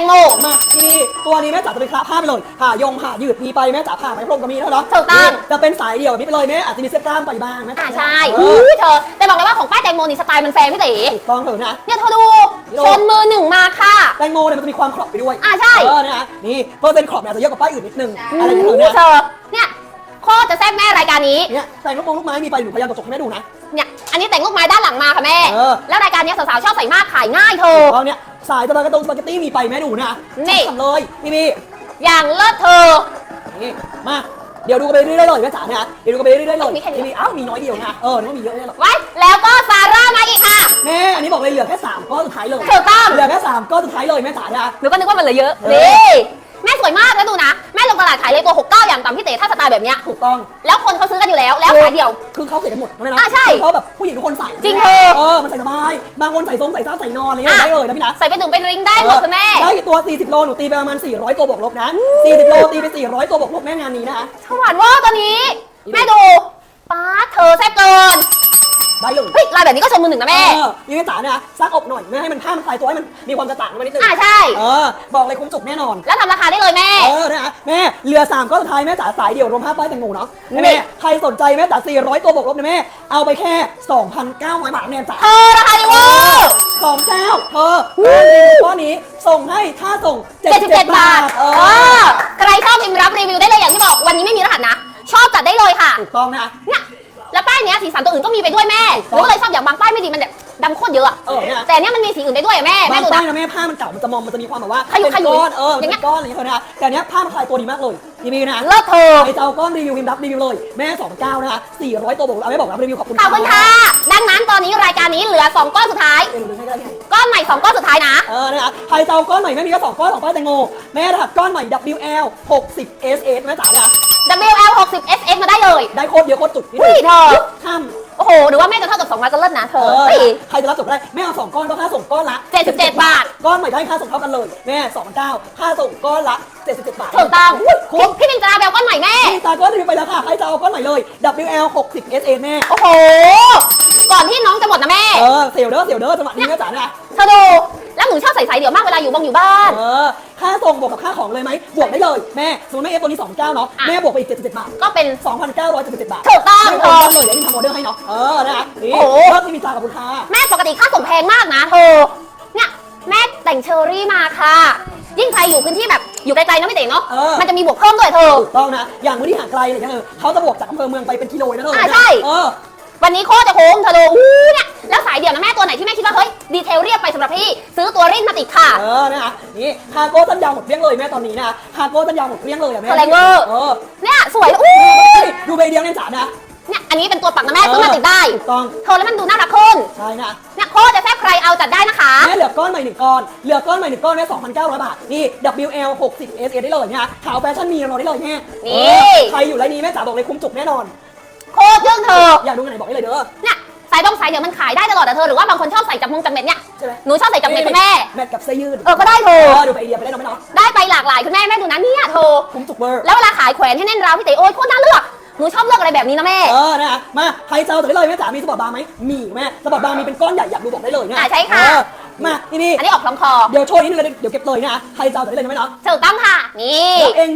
งโม มาทีนี้ตัวนี้แม่จ๋าจะเป็นคราผ้าไปเลยผ่ายงผ่ายืดมีไปแม่จ๋าผ่าไปพรมก็มีแล้วเนาะถูกต้อง จะเป็นสายเดี่ยวแบบนี้ไปเลยแม่อาจจะมีเส้นกล้ามไปบ้างแม่อ่าจ๋าใช่เออู้อเธอ แต่บอกเลยว่าของป้าแตงโมนี่สไตล์มันแฟร์พี่ตีถูกต้องเถอะนะ เนี่ยเธอดูโลชนมือหนึ่งมาค่ะ แตงโมเนี่ยมันจะมีความขรอบไปด้วยอ่าใช่ เออนะนี่เปอร์เซ็นต์ขรอบเนี่ยอาจจะเยอะกว่าป้ายอื่นนิดนึงอือะไรอย่างมเงี้ยเธนะอเนี่ย โคตรจะแซ่บแม่รายการนี้ เนี่ยแต่งลูกโป่งลูกไม้มีไปหนูพยายามจะจกให้แม่ดูนะ เนี่ย อันนี้แต่งลูกไม้ด้านหลังมาค่ะแม่ เออ แล้วรายการนี้สาวๆชอบใส่มากขายง่ายเธอเราเนี่ยสายสปาเกตตงสปาเกตตี้มีไปแม่ดูนะนี่ ทำเลยพี่พี่อย่างเลิศเธอ นี่มาเดี๋ยวดูกันไปเรื่อยๆเลยแม่จ๋าเนี่ยเดี๋ยวดูกันไปเรื่อยๆเลยมีแค่นี้ พี่พี่อ้าวมีน้อยเดียวนะเออนึกว่ามีเยอะเลยหรอกไว้แล้วก็ซาร่ามาอีกค่ะ แม่อันนี้บอกเลยเหลือแค่สามก้อนสุดท้ายเลยถูกต้อง เหลือแค่สามก้อนสุดท้ายเลยแม่จ๋าเนี่ยหนูก็นึกว่ามันเหลือเยอะ เออ นี่ แม่สวยมากแล้วดูนะ แม่ลงตลาดขายเลยตัว 69 อย่างต่ำพี่เต๋ถ้าสไตล์แบบเนี้ยถูกต้อง แล้วคนเขาซื้อกันอยู่แล้ว แล้วขายเดี่ยว คือเขาใส่กันหมดนะนะอะใช่คือเขาแบบผู้หญิงทุกคนใส่จริงเธอ เออ มันใส่สบาย บางคนใส่ทรงใส่ซ้าใส่นอนอะไรเงี้ยอะ ได้เลยนะพี่นะใส่ไปถึงเป็นริงได้หมดคุณแม่ ได้กี่ตัว 40 โล หนูตีไปประมาณ 400 ตัวบวกลบนะ 40 โล ตีไป 400 ตัวบวกลบแม่งานนี้นะคะ สวรรค์เว่าตัวนี้ แม่ดูป้าดเธอแซ่บเกิน ได้เลยเฮ้ยลายแบบนี้ก็ชมมือหนึ่งนะแม่ เออนี่แม่จ๋าเนี่ยซักอบหน่อยไม่ให้มันผ้ามันคลายตัวให้มันมีความกระจ่างมานิดนึงอ่าใช่ เออบอกเลยคุ้มจุกแน่นอน แล้วทำราคาได้เลยแม่ เออนะแม่เหลือ3ก็สุดท้ายแม่จ๋าสายเดี่ยวรวมภาพป้ายแตงโมเนาะนี่แม่ใครสนใจแม่จ๋า400 ตัวบวกลบนะแม่ เอาไปแค่ 2,900 บาทแน่จ๋าเธอราคาดีเวอร์ สองเจ้าเธอก้อนนี้ส่งให้ค่าส่ง77บาทเอเอออ ใครชอบพิมพ์รับรีวิวได้เลยอย่างที่บอกวันนี้ไม่มีรหัสนะ ชอบจัดได้เลยค่ะ ถูกต้องนะ เนี่ยแล้วป้าย เนี้ยสีสันตัวอื่นก็มีไปด้วยแม่หนูก็เลยชอบอย่างบางป้ายไม่ดีมันแบบดำโคตรเยอะอะเออเนี่ย แต่เนี้ยมันมีสีอื่นได้ด้วยอะแม่แม่บางดูป้ายนะนะแม่ผ้ามันเก่ามันจะมองมันจะมีความแบบว่าขยุกเป็นขยุกก้อนเอออเป็ย่างเงี้นยก้อนอะไรอย่างเงี้ยเธอนะแต่เนี้ยผ้ามันคลายตัวดีมากเลยพี่มีนะเลิศเธอใครจะเอาก้อนรีวิวพิมพ์รับรีวิวเลยแม่สองเจ้านะคะ400ตัวบอกเอาไม่บอกรับรีวิวขอบคุณขอบคุณค่ะดังนั้นตอนนี้รายการนี้เหลือ2ก้อนสุดท้ายเออดูให้ก็ได้ไงก้อนใหม่2ก้อนสุดท้ายนะ เออนะคะใครจะเอาก้อนใหม่แม่มีก็สองก้อนสองก้อนแตงโมแม่รหัสก้อนใหม่ WL 60 SS แม่จ๋าเนี่ย WL 60 SS มาได้เลยได้โคตรเยอะโคตรจุดนี่อุ้ยเธอข้ามโอ้โหหรือว่าแม่จะเท่ากับ2ร้อยก็เลิศนะเธเอออเฮ้ยใครจะรับส่งก็ได้แม่เอาสองก้อนก็ค่าส่งก้อนละ77 บาท ก้อนใหม่ได้ค่าส่งเท่ากันเลยแม่สองเก้าค่าส่งก้อนละ77บาทถูกต้องยคุ้มพี่มินจะราแบลก้อนใหม่แม่พี่ตาก้อนรีวิวไปแล้วค่ะใครจะเอาก้อนใหม่เลย WL 60 SA แม่โอ้โหก่อนที่น้องจะหมดนะแม่เออเสียวเด้อเสียวเด้อจังหวะนี้แม่จ๋าเนี่ยเธอดู แล้วหนูชอบใส่สายเดี่ยวมากเวลาอยู่บงอยู่บ้าน เออ ค่าส่งบวกกับค่าของเลยไหม บวกได้เลยแม่สมมติแม่เอฟตัวนี้2เจ้าเนาะ อะ แม่บวกไปอีก 77 บาท ก็เป็น2,977 บาทถูกต้องไม่เธอเลยเดี๋ยวพี่ทำออเดอร์ให้เนาะ เออ นะคะนี่โอ้โห เพิ่มที่มีจากับคุณค่าแม่ปกติค่าส่งแพงมากนะเธอเนี่ยแม่แต่งเชอรี่มาค่ะ ยิ่งใครอยู่พื้นที่แบบอยู่ไกลๆนะไม่เต๋เนาะเออมันจะมีบวกเพิ่มด้วยเธอ ถูกต้องนะ อย่างวันที่ห่างไกลอะไรอย่างเงี้ยเออเขาจะบวกจากอำเภอเมืองไปเป็นกิโลเลยนะเธออะใช่ เออ วันนี้โคตรจะคุ้มเธอดูอู้เนี่ยแล้วสายเดี่ยวนะแม่ตัวไหนที่แม่คิดว่าเฮ้ยดีเทลเรียบไปสำหรับพี่ ซื้อตัวริ่นมาติดค่ะ เออนะคะนี่คาโก้ต้นยาวหมดเกลี้ยงเลยแม่ตอนนี้นะคาโก้ต้นยาวหมดเกลี้ยงเลยอะแม่แสดงว่าเออเนี่ยสวยอู้ดูใบเดียวเนี่ยจ๋านะ เนี่ยอันนี้เป็นตัวปักนะแม่ซื้อมาติดได้ถูกต้องเธอแล้วมันดูน่ารักขึ้นใช่นะเนี่ยโคตรจะแซ่บใครเอาจัดได้นะคะ แม่เหลือก้อนใหม่หนึ่งก้อนเหลือก้อนใหม่หนึ่งก้อนแม่2,900 บาทนี่ WL 60 SA ได้เลยเนี่ยขาวแฟชั่นมีเราได้เลยแม่นี่ เออใครอยู่ไรนี้แม่จ๋าบอกเลยคุ้มจุกแน่นอน โคตรเรื่องเธออยากดูกันไหนบอกได้เลยเด้อ เนี่ย สายดงสายเดี๋ยวมันขายได้ตลอดแต่เธอหรือว่าบางคนชอบใส่จับมงจับเม็ดเนี่ยใช่ไหมหนูชอบใส่จับเม็ดคุณแม่ แมทกับเสื้อยืดเออก็ได้เธเอออดูไปไอเดียไปได้เนาะแม่เนาะได้ไปหลากหลายคุณแม่แม่ดูนะเนี่ยเธอ คุ้มจุกเบอร์ แล้วเวลาขายแขวนให้แน่นราวพี่เต๋โอ้ยโคตรน่าเลือกหนูชอบเลือกอะไรแบบนี้นะแม่ เออนะมาใครจะเอาตัวนี้เลยแม่จ๋ามีสปอร์ตบาร์ไหมมีแม่สปอร์ตบาร์มีเป็นก้อนใหญ่อยากดูบอกได้เลยนะอะใช่ค่ะ เออมาทีนี้อันนี้ออกคลองคอเดี๋ยวโชว์นิดนึงเลยเดี๋ยวเก็บเลยนะใครจะเอาตัวนี้เลยนะแม่เนาะถูกต้องค่ะนี่ แล้วเอง